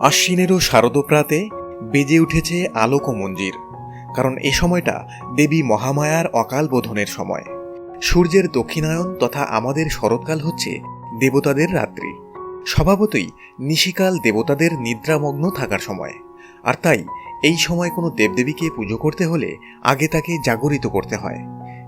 আশ্বিনেরও শারদপ্রাতে বেজে উঠেছে আলোক মঞ্জির কারণ এ সময়টা দেবী মহামায়ার অকাল বোধনের সময়। সূর্যের দক্ষিণায়ন তথা আমাদের শরৎকাল হচ্ছে দেবতাদের রাত্রি। স্বভাবতই নিশিকাল দেবতাদের নিদ্রামগ্ন থাকার সময়, আর তাই এই সময় কোনো দেবদেবীকে পুজো করতে হলে আগে তাকে জাগরিত করতে হয়।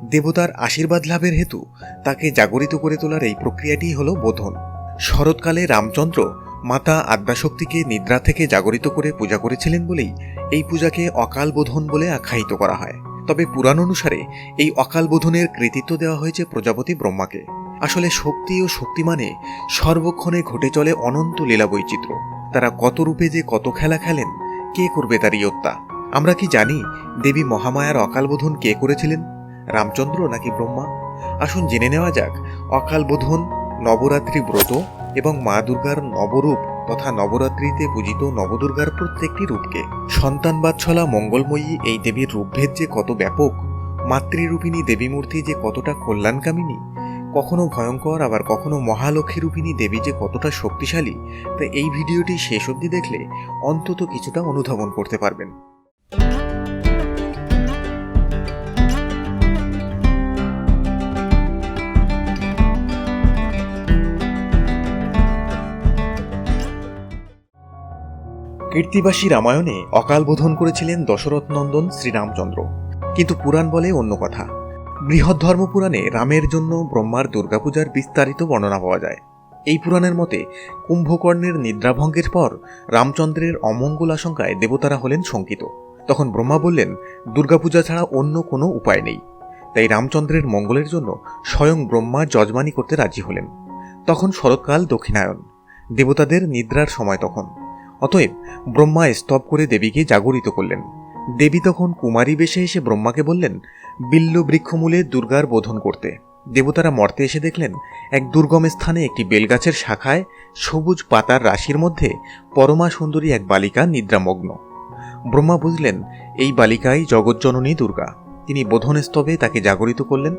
দেবতার আশীর্বাদ লাভের হেতু তাকে জাগরিত করে তোলার এই প্রক্রিয়াটি হল বোধন। শরৎকালে রামচন্দ্র মাতা আদ্যাশক্তিকে নিদ্রা থেকে জাগরিত করে পূজা করেছিলেন বলেই এই পূজাকে অকাল বোধন বলে আখ্যায়িত করা হয়। তবে পুরাণ অনুসারে এই অকাল বোধনের কৃতিত্ব দেওয়া হয়েছে প্রজাপতি ব্রহ্মাকে। আসলে শক্তি ও শক্তিমানে সর্বক্ষণে ঘটে চলে অনন্ত লীলা বৈচিত্র্য তারা কত রূপে যে কত খেলা খেলেন, কে করবে তার ইয়ত্তা আমরা কি জানি দেবী মহামায়ার অকালবোধন কে করেছিলেন? রামচন্দ্র নাকি ব্রহ্মা? আসুন জেনে নেওয়া যাক, অকালবোধন নবরাত্রি ব্রত এবং মা দুর্গার নবরূপ তথা নবরাত্রিতে পূজিত নবদুর্গার প্রত্যেকটি রূপকে। সন্তান বাচ্ছলা মঙ্গলময়ী এই দেবীর রূপভেদ যে কত ব্যাপক, মাতৃরূপিণী দেবী মূর্তি যে কতটা কল্যাণকামিনী, কখনো ভয়ঙ্কর আবার কখনো মহালক্ষ্মী রূপিণী দেবী যে কতটা শক্তিশালী, তা এই ভিডিওটি শেষ অবধি দেখলে অন্তত কিছুটা অনুধাবন করতে পারবেন। কীর্তিবাসী রামায়ণে অকাল বোধন করেছিলেন দশরথ নন্দন শ্রীরামচন্দ্র। কিন্তু পুরাণ বলে অন্য কথা। বৃহৎ ধর্ম পুরাণে রামের জন্য ব্রহ্মার দুর্গাপূজার বিস্তারিত বর্ণনা পাওয়া যায়। এই পুরাণের মতে, কুম্ভকর্ণের নিদ্রাভঙ্গের পর রামচন্দ্রের অমঙ্গল আশঙ্কায় দেবতারা হলেন শঙ্কিত। তখন ব্রহ্মা বললেন, দুর্গাপূজা ছাড়া অন্য কোনো উপায় নেই। তাই রামচন্দ্রের মঙ্গলের জন্য স্বয়ং ব্রহ্মা যজমানি করতে রাজি হলেন। তখন শরৎকাল দক্ষিণায়ন। দেবতাদের নিদ্রার সময় তখন। অতএব ব্রহ্মা স্তব করে দেবীকে জাগরিত করলেন। দেবী তখন কুমারী বেশে এসে ব্রহ্মাকে বললেন, বিল্ল বৃক্ষমূলে দুর্গার বোধন করতে। দেবতারা মর্তে এসে দেখলেন, এক দুর্গম স্থানে একটি বেলগাছের শাখায় সবুজ পাতার রাশির মধ্যে পরমা সুন্দরী এক বালিকা নিদ্রামগ্ন। ব্রহ্মা বুঝলেন, এই বালিকাই জগজ্জননী দুর্গা। তিনি বোধন স্তবে তাকে জাগরিত করলেন।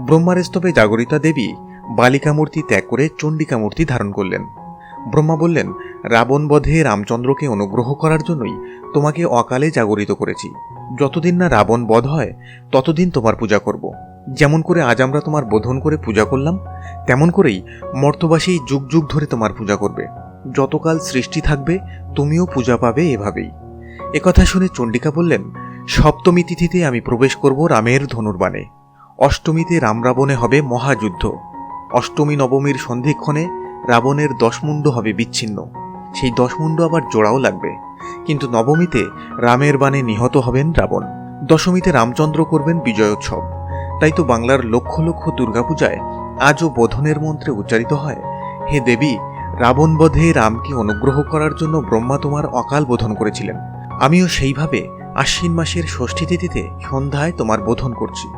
ব্রহ্মার স্তবে জাগরিতা দেবী বালিকা মূর্তি ত্যাগ করে চণ্ডিকা মূর্তি ধারণ করলেন। ব্রহ্মা বললেন, রাবণ বধে রামচন্দ্রকে অনুগ্রহ করার জন্যই তোমাকে অকালে জাগরিত করেছি। যতদিন না রাবণ বধ হয়, ততদিন তোমার পূজা করব। যেমন করে আজ আমরা তোমার বোধন করে পূজা করলাম, তেমন করেই মর্তবাসী যুগ যুগ ধরে তোমার পূজা করবে। যতকাল সৃষ্টি থাকবে, তুমিও পূজা পাবে এভাবেই। একথা শুনে চণ্ডিকা বললেন, সপ্তমী তিথিতে আমি প্রবেশ করব রামের ধনুর্বাণে। অষ্টমীতে রাম রাবণে হবে মহাযুদ্ধ। অষ্টমী নবমীর সন্ধিক্ষণে রাবণের দশমুণ্ড হবে বিচ্ছিন্ন। সেই দশমুণ্ড আবার জোড়াও লাগবে। কিন্তু নবমীতে রামের বাণে নিহত হবেন রাবণ। দশমীতে রামচন্দ্র করবেন বিজয়োৎসব। তাই তো বাংলার লক্ষ লক্ষ দুর্গাপূজায় আজও বোধনের মন্ত্রে উচ্চারিত হয়, হে দেবী, রাবণ বধে রামকে অনুগ্রহ করার জন্য ব্রহ্মা তোমার অকাল বোধন করেছিলেন। আমিও সেইভাবে আশ্বিন মাসের ষষ্ঠী তিথিতে সন্ধ্যায় তোমার বোধন করছি।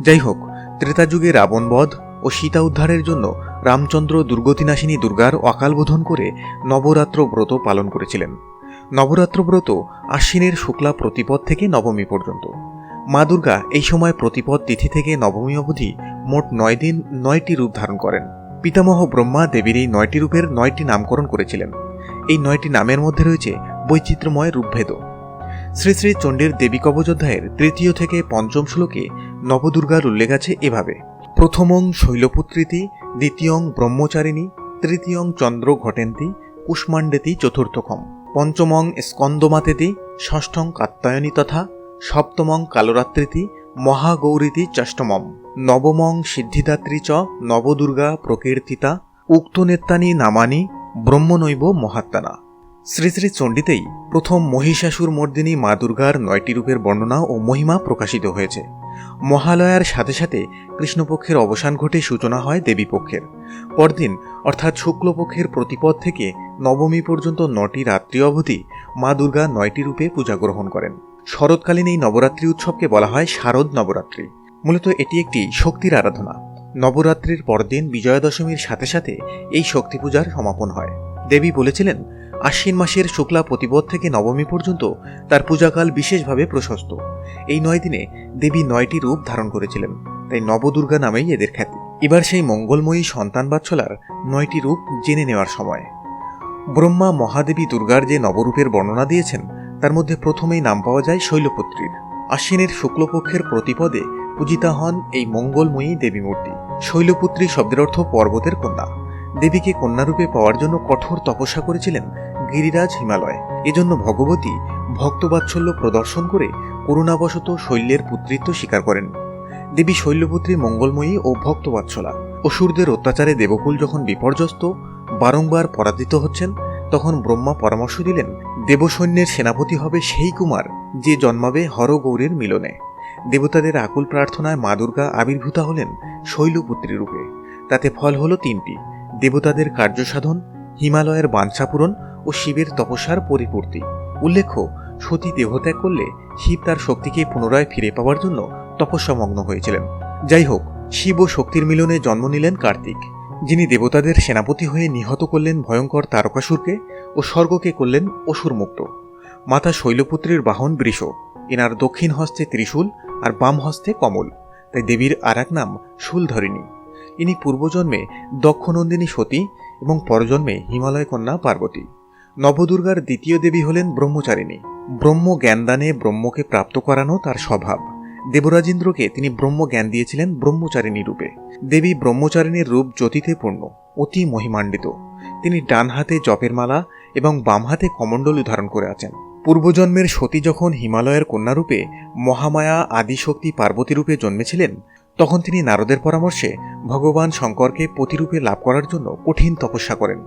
যাই হোক, ত্রেতাযুগে রাবণবধ ও সীতা উদ্ধারের জন্য রামচন্দ্র দুর্গতিনাশিনী দুর্গার অকালবোধন করে নবরাত্র ব্রত পালন করেছিলেন। নবরাত্র ব্রত আশ্বিনের শুক্লা প্রতিপদ থেকে নবমী পর্যন্ত। মা দুর্গা এই সময় প্রতিপদ তিথি থেকে নবমী অবধি মোট নয় দিন, নয়টি রূপ ধারণ করেন। পিতামহ ব্রহ্মা দেবীর এই নয়টি রূপের নয়টি নামকরণ করেছিলেন। এই নয়টি নামের মধ্যে রয়েছে বৈচিত্র্যময় রূপভেদ। শ্রী শ্রী চণ্ডীর দেবী কবযোধ্যায়ের তৃতীয় থেকে পঞ্চম শ্লোকে নবদুর্গার উল্লেখ আছে এভাবে। প্রথমং শৈলপুত্রীতি, দ্বিতীয়ং ব্রহ্মচারিণী, তৃতীয়ং চন্দ্র ঘটেন্তি, কুষ্মাণ্ডেতি চতুর্থকম। পঞ্চমং স্কন্দমাতেতি, ষষ্ঠং কাত্যায়নী তথা, সপ্তমং কালরাত্রিতি, মহাগৌরীতি চষ্টমম। নবমং সিদ্ধিদাত্রী চ নবদুর্গা প্রকীর্তিতা, উক্ত নেত্যানি নামানি, ব্রহ্মনৈব মহাত্মানা। শ্রী শ্রী চণ্ডীতেই প্রথম মহিষাসুর মর্দিনী মা দুর্গার নয়টি রূপের বর্ণনা ও মহিমা প্রকাশিত হয়েছে। মহালয়ার সাথে সাথে কৃষ্ণপক্ষের অবসান ঘটে সূচনা হয় দেবীপক্ষের। পরদিন, অর্থাৎ শুক্লপক্ষের প্রতিপদ থেকে নবমী পর্যন্ত নটি রাত্রি অবধি মা দুর্গা নয়টি রূপে পূজা গ্রহণ করেন। শরৎকালীন এই নবরাত্রি উৎসবকে বলা হয় শারদ নবরাত্রি। মূলত এটি একটি শক্তির আরাধনা। নবরাত্রির পরদিন বিজয়া দশমীর সাথে সাথে এই শক্তি পূজার সমাপন হয়। দেবী বলেছিলেন আশ্বিন মাসের শুক্লা প্রতিপদ থেকে নবমী পর্যন্ত তার পূজাকাল বিশেষভাবে প্রশস্ত। এই নয় দিনে দেবী নয়টি রূপ ধারণ করেছিলেন, তাই নবদুর্গা নামেই এদের খ্যাতি। এবার সেই মঙ্গলময়ী সন্তান বাচ্চলার নয়টি রূপ জেনে নেওয়ার সময়। ব্রহ্মা মহাদেবী দুর্গার যে নবরূপের বর্ণনা দিয়েছেন, তার মধ্যে প্রথমেই নাম পাওয়া যায় শৈলপুত্রীর। আশ্বিনের শুক্লপক্ষের প্রতিপদে পূজিতা হন এই মঙ্গলময়ী দেবী মূর্তি শৈলপুত্রী শব্দের অর্থ পর্বতের কন্যা। দেবীকে কন্যারূপে পাওয়ার জন্য কঠোর তপস্যা করেছিলেন গিরিরাজ হিমালয়। এজন্য ভগবতী ভক্তবাৎসল্য প্রদর্শন করে করুণাবশত শৈল্যের পুত্রিত্ব স্বীকার করেন। দেবী শৈল্যপুত্রী মঙ্গলময়ী ও ভক্তবাৎসলা। অসুরদের অত্যাচারে দেবকুল যখন বিপর্যস্ত, বারংবার পরাজিত হচ্ছেন, তখন ব্রহ্মা পরামর্শ দিলেন, দেবসৈন্যের সেনাপতি হবে সেই কুমার যে জন্মাবে হরগৌরীর মিলনে। দেবতাদের আকুল প্রার্থনায় মা দুর্গা আবির্ভূতা হলেন শৈলপুত্রী রূপে। তাতে ফল হলো তিনটি, দেবতাদের কার্যসাধন, হিমালয়ের বাঞ্ছা পূরণ ও শিবের তপস্যার পরিপূর্তি। উল্লেখ্য, সতী দেহত্যাগ করলে শিব তার শক্তিকে পুনরায় ফিরে পাওয়ার জন্য তপস্যামগ্ন হয়েছিলেন। যাই হোক, শিব ও শক্তির মিলনে জন্ম নিলেন কার্তিক, যিনি দেবতাদের সেনাপতি হয়ে নিহত করলেন ভয়ঙ্কর তারকাসুরকে ও স্বর্গকে করলেন অসুরমুক্ত। মাতা শৈলপুত্রীর বাহন বৃষ, এনার দক্ষিণ হস্তে ত্রিশূল আর বাম হস্তে কমল, তাই দেবীর আর এক নাম শুলধরিণী। ইনি পূর্বজন্মে দক্ষনন্দিনী সতী এবং পরজন্মে হিমালয় কন্যা পার্বতী। নবদুর্গার দ্বিতীয় দেবী হলেন ব্রহ্মচারিণী। ব্রহ্ম জ্ঞানদানে ব্রহ্মকে প্রাপ্ত করানো তার স্বভাব। দেবরাজেন্দ্রকে তিনি ব্রহ্ম জ্ঞান দিয়েছিলেন ব্রহ্মচারিণী রূপে। দেবী ব্রহ্মচারিণীর রূপ জ্যোতিতে পূর্ণ, অতি মহিমান্বিত। তিনি ডান হাতে জপের মালা এবং বাম হাতে কমণ্ডলু ধারণ করে আছেন। পূর্বজন্মের সতী যখন হিমালয়ের কন্যারূপে মহামায়া আদিশক্তি পার্বতী রূপে জন্মেছিলেন তখন তিনি নারদের পরামর্শে ভগবান শঙ্করকে প্রতিরূপে লাভ করার জন্য কঠিন তপস্যা করেন।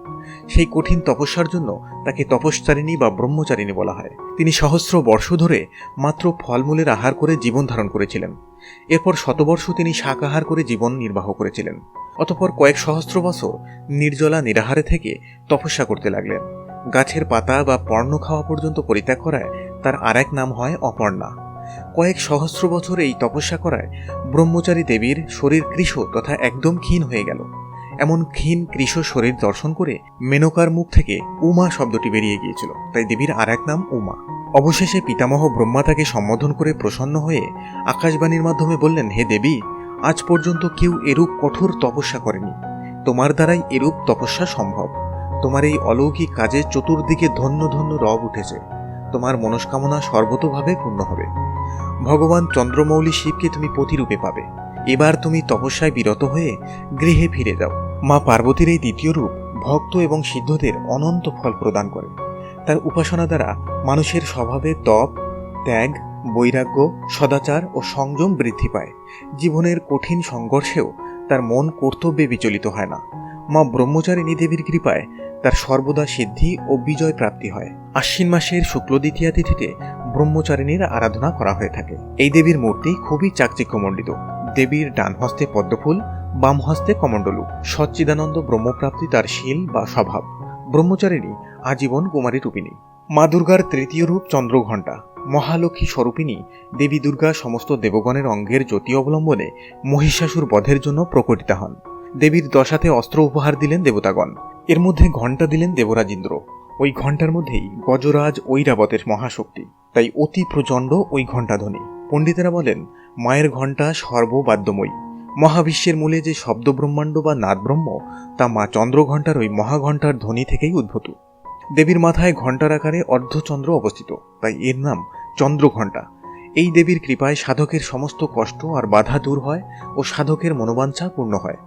সেই কঠিন তপস্যার জন্য তাকে তপস্চারিণী বা ব্রহ্মচারিণী বলা হয়। তিনি সহস্র বর্ষ ধরে মাত্র ফলমূলের আহার করে জীবন ধারণ করেছিলেন। এরপর শতবর্ষ তিনি শাকাহার করে জীবন নির্বাহ করেছিলেন। অতপর কয়েক সহস্র বছর নির্জলা নিরাহারে থেকে তপস্যা করতে লাগলেন। গাছের পাতা বা পর্ণ খাওয়া পর্যন্ত পরিত্যাগ করায় তার আর এক নাম হয় অপর্ণা। কয়েক সহস্র বছর এই তপস্যা করায় ব্রহ্মচারী দেবীর শরীর কৃষ তথা একদম ক্ষীণ হয়ে গেল। এমন ক্ষীণ কৃষ শরীর দর্শন করে মেনকার মুখ থেকে উমা শব্দটি বেরিয়ে গিয়েছিল। তাই দেবীর আর এক নাম উমা। অবশেষে পিতামহ ব্রহ্মা তাকে সম্বোধন করে প্রসন্ন হয়ে আকাশবাণীর মাধ্যমে বললেন, হে দেবী, আজ পর্যন্ত কেউ এরূপ কঠোর তপস্যা করেনি। তোমার দ্বারাই এরূপ তপস্যা সম্ভব। তোমার এই অলৌকিক কাজে চতুর্দিকে ধন্য ধন্য রব উঠেছে। তোমার মনস্কামনা সর্বতভাবে পূর্ণ হবে। ভগবান চন্দ্রমৌলি শিবকে তুমি প্রতিরূপে পাবে। এবার তুমি তপস্যায় বিরত হয়ে গৃহে ফিরে যাও। মা পার্বতীর এই দ্বিতীয় রূপ ভক্ত এবং সিদ্ধদের অনন্ত ফল প্রদান করে। তার উপাসনা দ্বারা মানুষের স্বভাবে তপ, ত্যাগ, বৈরাগ্য, সদাচার ও সংযম বৃদ্ধি পায়। জীবনের কঠিন সংঘর্ষেও তার মন কর্তব্যে বিচলিত হয় না। মা ব্রহ্মচারিণী দেবীর কৃপায় তার সর্বদা সিদ্ধি ও বিজয় প্রাপ্তি হয়। আশ্বিন মাসের শুক্ল দ্বিতীয়া তিথিতে ব্রহ্মচারিণীর আরাধনা করা হয়ে থাকে। এই দেবীর মূর্তি খুবই চাকচিক্যমণ্ডিত। দেবীর ডান হস্তে পদ্মফুল, বাম হস্তে কমণ্ডলু। সচ্চিদানন্দ ব্রহ্মপ্রাপ্তি তার শীল বা স্বভাব। ব্রহ্মচারিণী আজীবন কুমারী রূপিণী। মা দুর্গার তৃতীয় রূপ চন্দ্রঘণ্টা। মহালক্ষ্মী স্বরূপিণী দেবী দুর্গা সমস্ত দেবগণের অঙ্গের জ্যোতি অবলম্বনে মহিষাসুর বধের জন্য প্রকটিতা হন। দেবীর দশাতে অস্ত্র উপহার দিলেন দেবতাগণ। এর মধ্যে ঘণ্টা দিলেন দেবরাজেন্দ্র। ওই ঘণ্টার মধ্যেই গজরাজ ঐরাবতের মহাশক্তি। তাই অতি প্রচণ্ড ওই ঘণ্টাধ্বনি। পণ্ডিতেরা বলেন, মায়ের ঘণ্টা সর্ববাদ্যময়ী। মহাবিশ্বের মূলে যে শব্দ ব্রহ্মাণ্ড বা নাদব্রহ্ম, তা মা চন্দ্রঘণ্টার ওই মহাঘণ্টার ধ্বনি থেকেই উদ্ভূত। দেবীর মাথায় ঘণ্টার আকারে অর্ধচন্দ্র অবস্থিত। তাই এর নাম চন্দ্রঘণ্টা। এই দেবীর কৃপায় সাধকের সমস্ত কষ্ট আর বাধা দূর হয় ও সাধকের মনোবাঞ্ছা পূর্ণ হয়।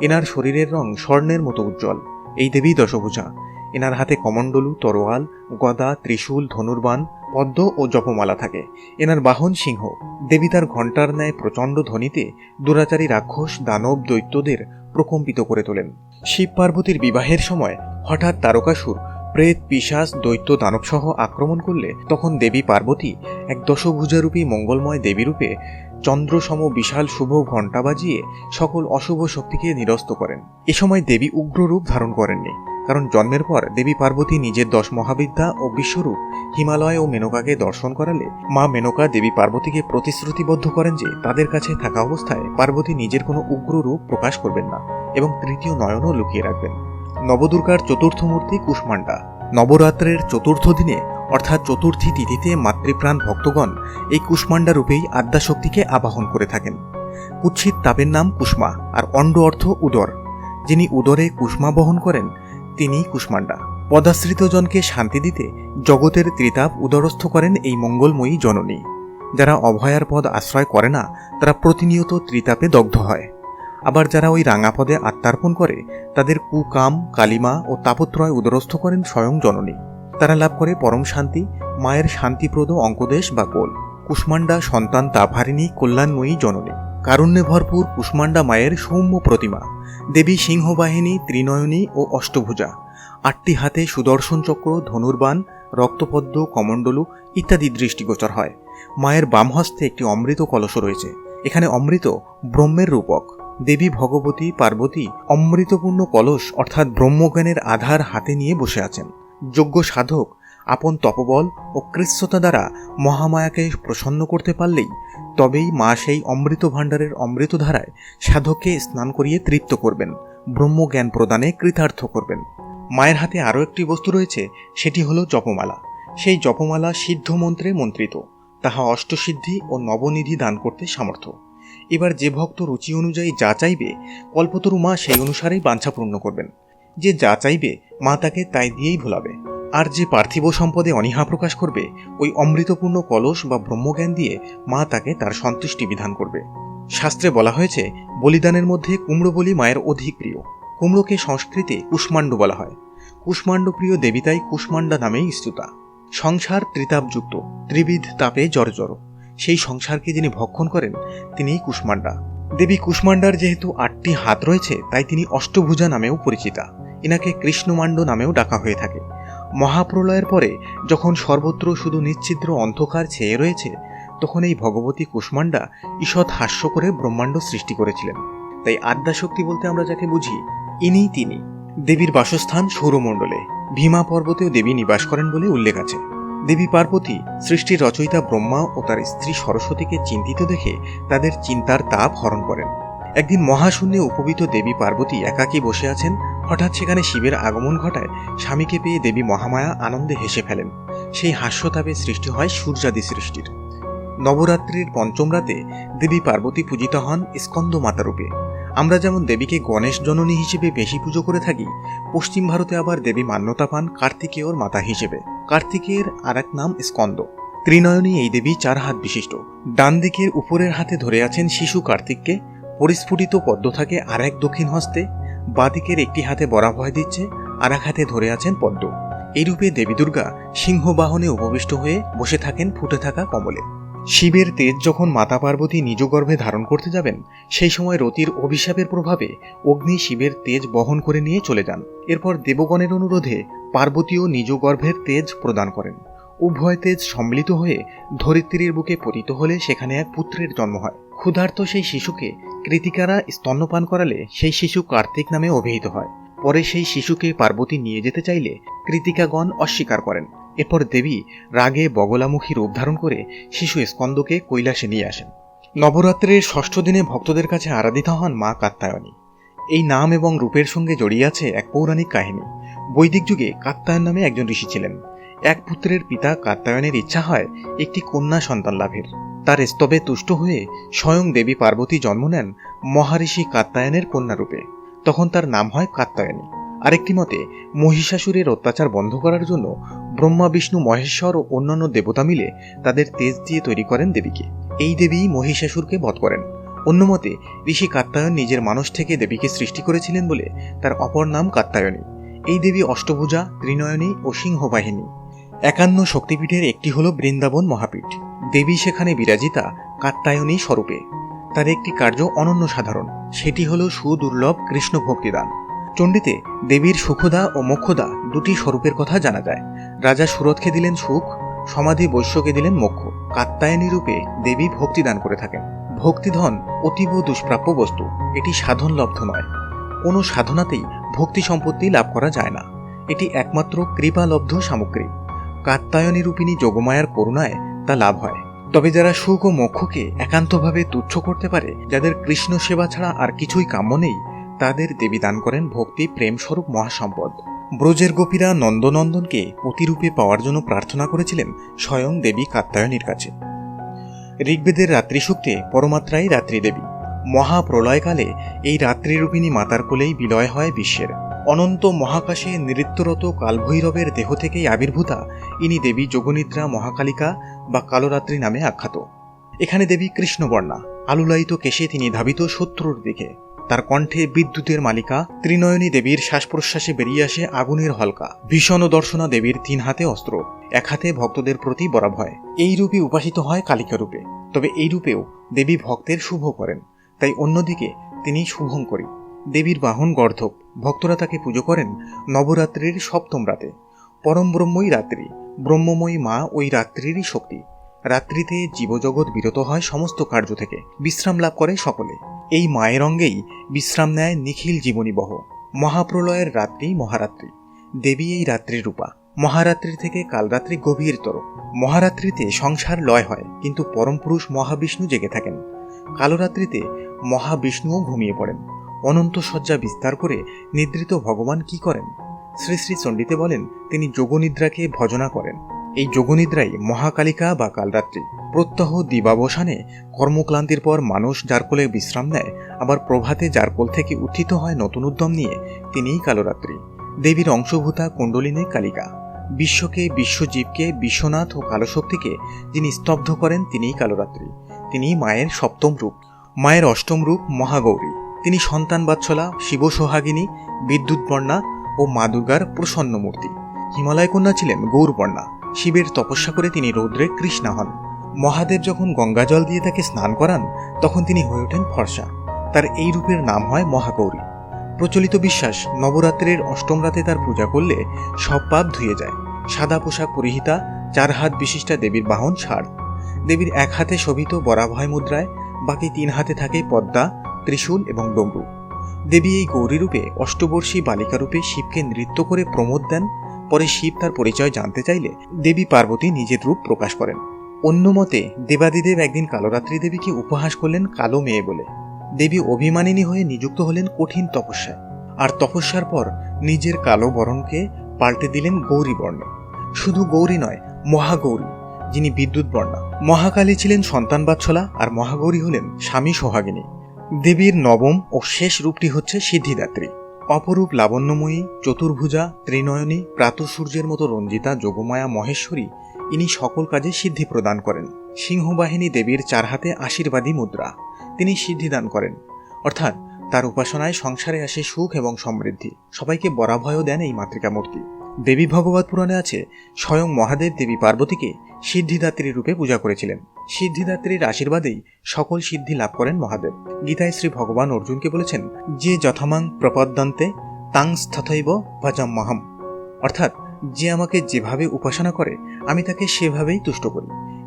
এনার শরীরের রং স্বর্ণের মতো উজ্জ্বল। এই দেবী দশভূজা। এনার হাতে কমণ্ডলু, তরোয়াল, গদা, ত্রিশূল, ধনুর্বাণ, পদ্ম ও জপমালা থাকে। এনার বাহন সিংহ। দেবী তার ঘণ্টার ন্যায় প্রচণ্ড ধ্বনিতে দুরাচারী রাক্ষস, দানব, দৈত্যদের প্রকম্পিত করে তোলেন। শিব পার্বতীর বিবাহের সময় হঠাৎ তারকাসুর প্রেত, পিশাচ, দৈত্য, দানবসহ আক্রমণ করলে তখন দেবী পার্বতী এক দশভুজারূপী মঙ্গলময় দেবীরূপে চন্দ্রসম বিশাল শুভ ঘণ্টা বাজিয়ে সকল অশুভ শক্তিকে নিরস্ত করেন। এ সময় দেবী উগ্ররূপ ধারণ করেননি, কারণ জন্মের পর দেবী পার্বতী নিজের দশ মহাবিদ্যা ও বিশ্বরূপ হিমালয় ও মেনকাকে দর্শন করালে মা মেনকা দেবী পার্বতীকে প্রতিশ্রুতিবদ্ধ করেন যে তাদের কাছে থাকা অবস্থায় পার্বতী নিজের কোনো উগ্র রূপ প্রকাশ করবেন না এবং তৃতীয় নয়নও লুকিয়ে রাখবেন। নবদুর্গার চতুর্থ মূর্তি কুষ্মান্ডা নবরাত্রের চতুর্থ দিনে, অর্থাৎ চতুর্থী তিথিতে মাতৃপ্রাণ ভক্তগণ এই কুষ্মান্ডা রূপেই আদ্যাশক্তিকে আবাহন করে থাকেন। কুৎসিত তাপের নাম কুষ্মা আর অণ্ড অর্থ উদর। যিনি উদরে কুষ্মা বহন করেন, তিনি কুষ্মান্ডা পদাশ্রিত জনকে শান্তি দিতে জগতের ত্রিতাপ উদরস্থ করেন এই মঙ্গলময়ী জননী। যারা অভয়ার পদ আশ্রয় করে না, তারা প্রতিনিয়ত ত্রিতাপে দগ্ধ হয়। আবার যারা ওই রাঙা পদে আত্মার্পণ করে, তাদের কুকাম, কালিমা ও তাপত্রয় উদরস্থ করেন স্বয়ং জননী। তারা লাভ করে পরম শান্তি, মায়ের শান্তিপ্রদ অঙ্কদেশ বা কোল। কুষ্মান্ডা সন্তান তাপহারিণী কল্যাণময়ী জননী। কারুণ্যে ভরপুর কুষ্মান্ডা মায়ের সৌম্য প্রতিমা। দেবী সিংহবাহিনী, ত্রিনয়নী ও অষ্টভুজা। আটটি হাতে সুদর্শন চক্র, ধনুর্বাণ, রক্তপদ্ম, কমণ্ডলু ইত্যাদি দৃষ্টিগোচর হয়। মায়ের বাম হস্তে একটি অমৃত কলস রয়েছে। এখানে অমৃত ব্রহ্মের রূপক। দেবী ভগবতী, পার্বতী, অমৃতপূর্ণ কলস অর্থাৎ ব্রহ্মজ্ঞানের আধার হাতে নিয়ে বসে আছেন। যোগ্য সাধক, আপন তপবল ও কৃচ্ছতা দ্বারা মহামায়াকে প্রসন্ন করতে পারলেই তবেই মা সেই অমৃত ভাণ্ডারের অমৃতধারায় সাধককে স্নান করিয়ে তৃপ্ত করবেন, ব্রহ্মজ্ঞান প্রদানে কৃতার্থ করবেন। মায়ের হাতে আরও একটি বস্তু রয়েছে, সেটি হলো জপমালা। সেই জপমালা সিদ্ধ মন্ত্রে মন্ত্রিত। তাহা অষ্টসিদ্ধি ও নবনিধি দান করতে সামর্থ্য। এবার যে ভক্ত রুচি অনুযায়ী যা চাইবে, কল্পতরু মা সেই অনুসারেই বাঞ্ছা পূর্ণ করবেন। যে যা চাইবে, মা তাকে তাই দিয়েই ভোলাবে। আর যে পার্থিব সম্পদে অনীহা প্রকাশ করবে, ওই অমৃতপূর্ণ কলস বা ব্রহ্মজ্ঞান দিয়ে মা তাকে তার সন্তুষ্টি বিধান করবে। শাস্ত্রে বলা হয়েছে, বলিদানের মধ্যে কুমড়ো বলি মায়ের অধিক প্রিয়। কুমড়োকে সংস্কৃতে কুষ্মাণ্ড বলা হয়। কুষ্মাণ্ড প্রিয় দেবিতাই কুষ্মাণ্ডা নামেই স্তুতা। সংসার ত্রিতাপযুক্ত, ত্রিবিধ তাপে জড়জড় সেই সংসারকে যিনি ভক্ষণ করেন, তিনিই কুষ্মাণ্ডা। দেবী কুষ্মাণ্ডার যেহেতু আটটি হাত রয়েছে, তাই তিনি অষ্টভুজা নামেও পরিচিতা। এনাকে কৃষ্ণমাণ্ড নামেও ডাকা হয়ে থাকে। মহাপ্রলয়ের পরে, যখন সর্বত্র শুধু নিচ্ছিদ্র অন্ধকার ছেয়ে রয়েছে, তখন এই ভগবতী কুষ্মাণ্ডা ঈষৎ হাস্য করে ব্রহ্মাণ্ড সৃষ্টি করেছিলেন। তাই আদ্যাশক্তি বলতে আমরা যাকে বুঝি, ইনিই তিনি। দেবীর বাসস্থান সৌরমণ্ডলে। ভীমা পর্বতেও দেবী নিবাস করেন বলে উল্লেখ আছে। দেবী পার্বতী সৃষ্টির রচয়িতা ব্রহ্মা ও তার স্ত্রী সরস্বতীকে চিন্তিত দেখে তাদের চিন্তার তাপ হরণ করেন। একদিন মহাশূন্যে উপবিত দেবী পার্বতী একাকী বসে আছেন। হঠাৎ সেখানে শিবের আগমন ঘটায় স্বামীকে পেয়ে দেবী মহামায়া আনন্দে হেসে ফেলেন। সেই হাস্যতাপে সৃষ্টি হয় সূর্যাদি সৃষ্টির। নবরাত্রির পঞ্চম রাতে দেবী পার্বতী পূজিত হন স্কন্দ মাতারূপে আমরা যেমন দেবীকে গণেশ জননী হিসেবে বেশি পুজো করে থাকি, পশ্চিম ভারতে আবার দেবী মান্যতা পান কার্তিকেয়র মাতা হিসেবে। কার্তিকের আর এক নাম স্কন্দ। ত্রিনয়নী এই দেবী চার হাত বিশিষ্ট। ডান দিকের উপরের হাতে ধরে আছেন শিশু কার্তিককে, পরিস্ফুটিত পদ্ম থাকে আর এক দক্ষিণ হস্তে বাদিকের একটি হাতে বরাভয় দিচ্ছে আর এক হাতে ধরে আছেন পদ্ম। এইরূপে দেবী দুর্গা সিংহবাহনে উপবিষ্ট হয়ে বসে থাকেন ফুটে থাকা কমলে। শিবের তেজ যখন মাতা পার্বতী নিজ গর্ভে ধারণ করতে যাবেন, সেই সময় রতির অভিশাপের প্রভাবে অগ্নি শিবের তেজ বহন করে নিয়ে চলে যান। এরপর দেবগণের অনুরোধে পার্বতীও নিজ গর্ভের তেজ প্রদান করেন। উভয় তেজ সম্মিলিত হয়ে ধরিত্রীর বুকে পতিত হলে সেখানে এক পুত্রের জন্ম হয়। ক্ষুধার্ত সেই শিশুকে কৃতিকারা স্তন্যপান করালে সেই শিশু কার্তিক নামে অভিহিত হয়। পরে সেই শিশুকে পার্বতী নিয়ে যেতে চাইলে কৃতিকাগণ অস্বীকার করেন। এরপর দেবী রাগে বগলামুখী রূপ ধারণ করে শিশু স্কন্দকে কৈলাসে নিয়ে আসেন। নবরাত্রির ষষ্ঠ দিনে ভক্তদের কাছে আরাধিত হন মা কাত্তায়নী এই নাম এবং রূপের সঙ্গে জড়িয়ে আছে এক পৌরাণিক কাহিনী। বৈদিক যুগে কাত্তায়ন নামে একজন ঋষি ছিলেন। এক পুত্রের পিতা কাত্তায়নের ইচ্ছা হয় একটি কন্যা সন্তান লাভের। তার স্তবে তুষ্ট হয়ে স্বয়ং দেবী পার্বতী জন্ম নেন মহারিষি কাত্তায়নের কন্যারূপে তখন তার নাম হয় কাত্তায়নী আরেকটি মতে, মহিষাসুরের অত্যাচার বন্ধ করার জন্য ব্রহ্মা, বিষ্ণু, মহেশ্বর ও অন্যান্য দেবতা মিলে তাদের তেজ দিয়ে তৈরি করেন দেবীকে। এই দেবী মহিষাসুরকে বধ করেন। অন্য মতে, ঋষি কাত্তায়ন নিজের মানুষ থেকে দেবীকে সৃষ্টি করেছিলেন বলে তার অপর নাম কাত্তায়নী এই দেবী অষ্টভুজা, ত্রিনয়নী ও সিংহবাহিনী। একান্ন শক্তিপীঠের একটি হল বৃন্দাবন মহাপীঠ। দেবী সেখানে বিরাজিতা কাত্তায়নী স্বরূপে। তার একটি কার্য অনন্য সাধারণ। সেটি হল সুদুর্লভ কৃষ্ণ ভক্তিদান চণ্ডীতে দেবীর সুখদা ও মোক্ষদা দুটি স্বরূপের কথা জানা যায়। রাজা সুরথকে দিলেন সুখ, সমাধি বৈশ্যকে দিলেন মোক্ষ। কাত্তায়নী রূপে দেবী ভক্তিদান করে থাকেন। ভক্তিধন, অতীব দুষ্প্রাপ্য বস্তু, এটি সাধনলব্ধ নয়। কোনো সাধনাতেই ভক্তি সম্পত্তি লাভ করা যায় না। এটি একমাত্র কৃপালব্ধ সামগ্রী। কাত্তায়নী রূপিণী যোগমায়ার করুণায় তা লাভ হয়। তবে যারা সুখ ও মোক্ষকে একান্তভাবে তুচ্ছ করতে পারে, যাদের কৃষ্ণ সেবা ছাড়া আর কিছুই কাম্য নেই তাদের দেবী দান করেন ভক্তি, প্রেমস্বরূপ মহাসম্পদ। ব্রজের গোপীরা নন্দনন্দনকে প্রতিরূপে পাওয়ার জন্য প্রার্থনা করেছিলেন স্বয়ং দেবী কাত্তায়নীর কাছে। ঋগ্বেদের রাত্রিসূক্তে পরমাত্রাই রাত্রি দেবী। মহাপ্রলয়কালে এই রাত্রিরূপিণী মাতার কোলেই বিলয় হয় বিশ্বের। অনন্ত মহাকাশে নৃত্যরত কালভৈরবের দেহ থেকেই আবির্ভূতা ইনি দেবী যোগনিদ্রা মহাকালিকা বা কালরাত্রি নামে আখ্যাত। এখানে দেবী কৃষ্ণবর্ণা। আলুলায়িত কেশে তিনি ধাবিত শত্রুর দিকে। তার কণ্ঠে বিদ্যুতের মালিকা ত্রিনয়নী দেবীর শ্বাস প্রশ্বাসে বেরিয়ে আসে আগুনের হলকা। ভীষণ দর্শনা দেবীর তিন হাতে অস্ত্র, এক হাতে ভক্তদের প্রতি বরাভয় এই রূপে উপাসিত হয় কালিকা রূপে। তবে এই রূপেও দেবী ভক্তের শুভ করেন। তাই অন্যদিকে তিনি শুভঙ্করী দেবীর বাহন গর্ধব। ভক্তরা তাকে পুজো করেন নবরাত্রির সপ্তম রাতে। পরম ব্রহ্মই রাত্রি, ব্রহ্মময়ী মা ওই রাত্রিরই শক্তি। রাত্রিতে জীবজগৎ বিরত হয় সমস্ত কার্য থেকে। বিশ্রাম লাভ করে সকলে। এই মায়ের অঙ্গেই বিশ্রাম নেয় নিখিল জীবনীবহ মহাপ্রলয়ের রাত্রি, মহারাত্রি। দেবী এই রাত্রির রূপা। মহারাত্রি থেকে কালরাত্রি গভীরতর। মহারাত্রিতে সংসার লয় হয়, কিন্তু পরমপুরুষ মহাবিষ্ণু জেগে থাকেন। কালরাত্রিতে মহাবিষ্ণুও ঘুমিয়ে পড়েন। অনন্ত শয্যা বিস্তার করে নিদ্রিত ভগবান কি করেন? শ্রী শ্রী চণ্ডীতে বলেন, তিনি যোগনিদ্রাকে ভজনা করেন। এই যোগনিদ্রাই মহাকালিকা বা কালরাত্রি। প্রত্যহ দিবাবসানে কর্মক্লান্তির পর মানুষ যার কোলে বিশ্রাম নেয়, আবার প্রভাতে যার কোল থেকে উত্থিত হয় নতুন উদ্যম নিয়ে তিনিই কালরাত্রি। দেবীর অংশভূতা কুণ্ডলিনী কালিকা। বিশ্বকে, বিশ্বজীবকে, বিশ্বনাথ ও কালশক্তিকে যিনি স্তব্ধ করেন তিনিই কালরাত্রি। তিনি মায়ের সপ্তম রূপ। মায়ের অষ্টম রূপ মহাগৌরী। তিনি সন্তান বাৎসলা শিব সোহাগিনী বিদ্যুৎ বর্ণা ও মা দুর্গার প্রসন্ন মূর্তি হিমালয় কন্যা ছিলেন গৌরবর্ণা। শিবের তপস্যা করে তিনি রৌদ্রে কৃষ্ণা হন। মহাদেব যখন গঙ্গা জল দিয়ে তাকে স্নান করান, তখন তিনি হয়ে ওঠেন ফর্সা। তার এই রূপের নাম হয় মহাগৌরী। প্রচলিত বিশ্বাস, নবরাত্রের অষ্টম রাতে তার পূজা করলে সব পাপ ধুয়ে যায়। সাদা পোশাক পরিহিতা, চার হাত বিশিষ্টা দেবীর বাহন ছাড়। দেবীর এক হাতে শোভিত বরাভয় মুদ্রায়, বাকি তিন হাতে থাকে পদ্মা, ত্রিশূল এবং ডমরু। দেবী এই গৌরী রূপে অষ্টবর্ষী বালিকা রূপে শিবকে নৃত্য করে প্রমোদ দেন। পরে শিব তার পরিচয় জানতে চাইলে দেবী পার্বতী নিজের রূপ প্রকাশ করেন। অন্য মতে, দেবাদিদেব একদিন কালরাত্রি দেবীকে উপহাস করলেন কালো মেয়ে বলে। দেবী অভিমানিনী হয়ে নিযুক্ত হলেন কঠিন তপস্যায়। আর তপস্যার পর নিজের কালো বরণকে পাল্টে দিলেন গৌরী বর্ণে। শুধু গৌরী নয়, মহাগৌরী, যিনি বিদ্যুৎ বর্ণা। মহাকালী ছিলেন সন্তান বাচ্ছলা আর মহাগৌরী হলেন স্বামী সোহাগিনী। দেবীর নবম ও শেষ রূপটি হচ্ছে সিদ্ধিদাত্রী। অপরূপ লাবণ্যময়ী, চতুর্ভুজা, ত্রিনয়নী, প্রাতঃসূর্যের মতো রঞ্জিতা, যোগমায়া, মহেশ্বরী ইনি সকল কাজে সিদ্ধি প্রদান করেন। সিংহবাহিনী দেবীর চার হাতে আশীর্বাদী মুদ্রা তিনি সিদ্ধিদান করেন। অর্থাৎ তার উপাসনায় সংসারে আসে সুখ এবং সমৃদ্ধি। সবাইকে বরাভয়ও দেন এই মাতৃকা মূর্তি দেবী ভগবত পুরাণে আছে, স্বয়ং মহাদেব দেবী পার্বতীকে সিদ্ধিদাত্রী রূপে পূজা করেছিলেন। সিদ্ধিদাত্রীর আশীর্বাদেই সকল সিদ্ধি লাভ করেন মহাদেব। গীতায় শ্রী ভগবান অর্জুনকে বলেছেন, যে যথামাং প্রপদ্যন্তে, তাং স্থথৈব ভজম মহম। অর্থাৎ, যে আমাকে যেভাবে উপাসনা করে, আমি তাকে সেভাবেই তুষ্ট করি।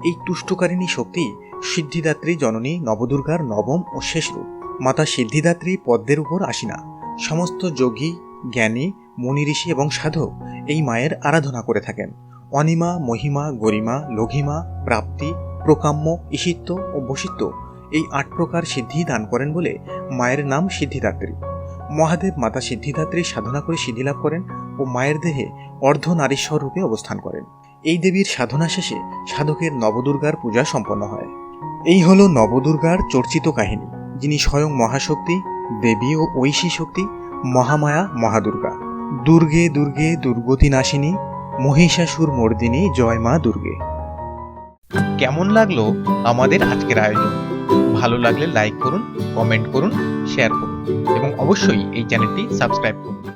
এই তুষ্টকারিণী শক্তি সিদ্ধিদাত্রী জননী নবদুর্গার নবম ও শেষ রূপ। মাতা সিদ্ধিদাত্রী পদ্মের উপর আসিনা। সমস্ত যোগী, জ্ঞানী মুনি ঋষি এবং সাধক এই মায়ের আরাধনা করে থাকেন। অনিমা, মহিমা, গরিমা, লঘিমা, প্রাপ্তি, প্রকাম্য ঈশিত্ব ও বসিত্ব এই আট প্রকার সিদ্ধি দান করেন বলে মায়ের নাম সিদ্ধিদাত্রী। মহাদেব মাতা সিদ্ধিদাত্রীর সাধনা করে সিদ্ধি লাভ করেন ও মায়ের দেহে অর্ধ নারীশ্বর রূপে অবস্থান করেন। এই দেবীর সাধনা শেষে সাধকের নবদুর্গার পূজা সম্পন্ন হয়। এই হল নবদুর্গার চর্চিত কাহিনী, যিনি স্বয়ং মহাশক্তি, দেবী ও ঐশী শক্তি, মহামায়া, মহাদুর্গা। দুর্গে দুর্গে দুর্গতি নাশিনী মহিষাসুর মর্দিনী, জয় মা দুর্গে। কেমন লাগল আমাদের আজকের আয়োজন? ভালো লাগলে লাইক করুন কমেন্ট করুন শেয়ার করুন, এবং অবশ্যই এই চ্যানেলটি সাবস্ক্রাইব করুন।